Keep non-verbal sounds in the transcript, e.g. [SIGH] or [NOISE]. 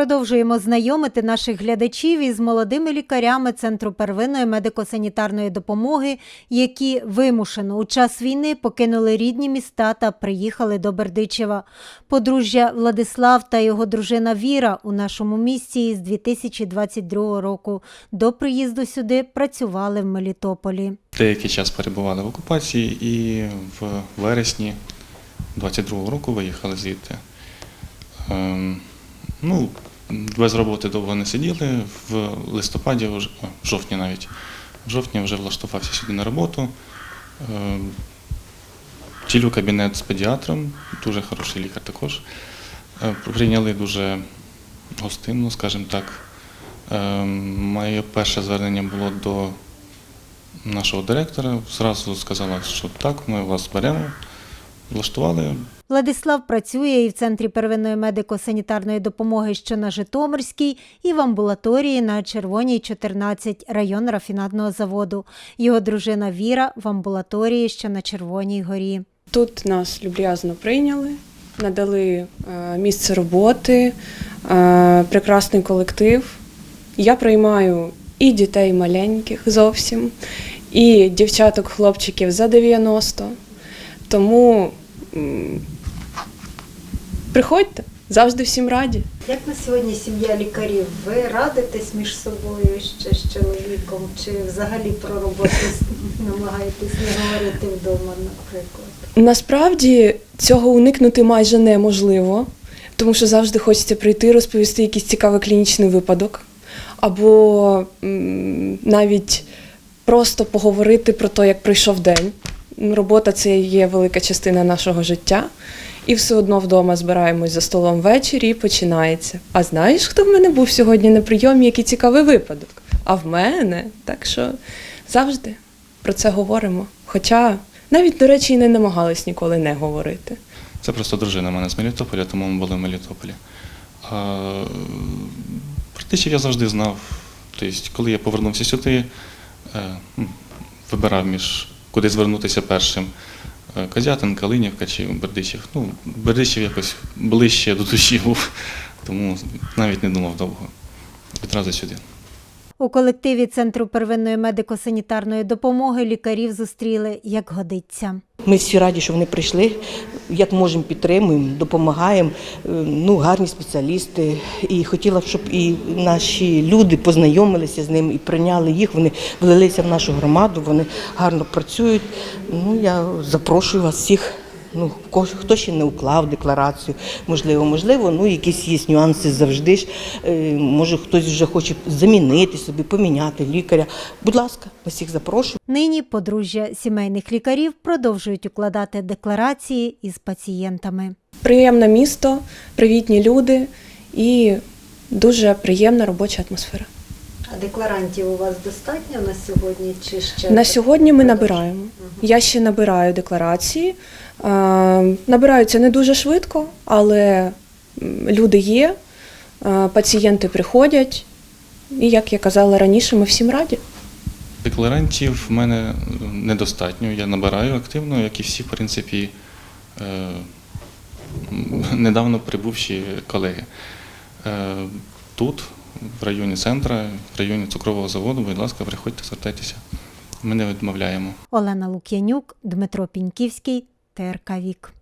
продовжуємо знайомити наших глядачів із молодими лікарями Центру первинної медико-санітарної допомоги, які вимушено у час війни покинули рідні міста та приїхали до Бердичева. Подружжя Владислав та його дружина Віра у нашому місті із 2022 року. До приїзду сюди працювали в Мелітополі. Деякий час перебували в окупації і в вересні 22-го року виїхали звідти. Ем, ну, без роботи довго не сиділи. В листопаді, в жовтні навіть, в жовтні вже влаштувався сюди на роботу. Ем, Тілю кабінет з педіатром, дуже хороший лікар також. Е, Прийняли дуже гостинно, скажімо так. Ем, Моє перше звернення було до нашого директора. Зразу сказала, що так, ми вас беремо, влаштували. Владислав працює і в центрі первинної медико-санітарної допомоги, що на Житомирській, і в амбулаторії на Червоній 14, район рафінадного заводу. Його дружина Віра в амбулаторії, що на Червоній горі. Тут нас люб'язно прийняли, надали е, місце роботи, е, прекрасний колектив. Я приймаю і дітей маленьких зовсім, і дівчаток, хлопчиків за 90. Тому приходьте, завжди всім раді. Як на сьогодні сім'я лікарів? Ви радитесь між собою ще з чоловіком, чи взагалі про роботу [LAUGHS] намагаєтесь не говорити вдома, наприклад? Насправді цього уникнути майже неможливо, тому що завжди хочеться прийти, розповісти якийсь цікавий клінічний випадок, або навіть просто поговорити про те, як пройшов день. Робота це є велика частина нашого життя. І все одно вдома збираємось за столом ввечері і починається. А знаєш, хто в мене був сьогодні на прийомі, який цікавий випадок? А в мене. Так що завжди про це говоримо. Хоча навіть, до речі, і не намагались ніколи не говорити. Це просто дружина в мене з Мелітополя, тому ми були в Мелітополі. Тичів я завжди знав. Тобто, коли я повернувся сюди, е, вибирав між куди звернутися першим. Е, Козятин, Калинівка чи Бердичів. Ну, Бердичів якось ближче до душі був, тому навіть не думав довго. Відразу сюди. У колективі Центру первинної медико-санітарної допомоги лікарів зустріли як годиться. Ми всі раді, що вони прийшли. Як можемо, підтримуємо, допомагаємо. Е, Ну, гарні спеціалісти. І хотіла б, щоб і наші люди познайомилися з ним і прийняли їх. Вони влилися в нашу громаду, вони гарно працюють. Ну, я запрошую вас всіх. Ну, хто ще не уклав декларацію, можливо, можливо, ну якісь є нюанси завжди ж. Е, Може, хтось вже хоче замінити собі, поміняти лікаря. Будь ласка, всіх запрошую. Нині подружжя сімейних лікарів продовжують укладати декларації із пацієнтами. Приємне місто, привітні люди і дуже приємна робоча атмосфера. А декларантів у вас достатньо на сьогодні чи ще На сьогодні ми набираємо. Я ще набираю декларації. Е, Набираються не дуже швидко, але люди є, е, пацієнти приходять. І як я казала раніше, ми всім раді. Декларантів в мене недостатньо. Я набираю активно, як і всі, в принципі, е, [LAUGHS] недавно прибувші колеги. Тут, в районі центра, в районі цукрового заводу, будь ласка, приходьте, звертайтеся. Ми не відмовляємо. Олена Лук'янюк, Дмитро Піньківський, ТРК Вік.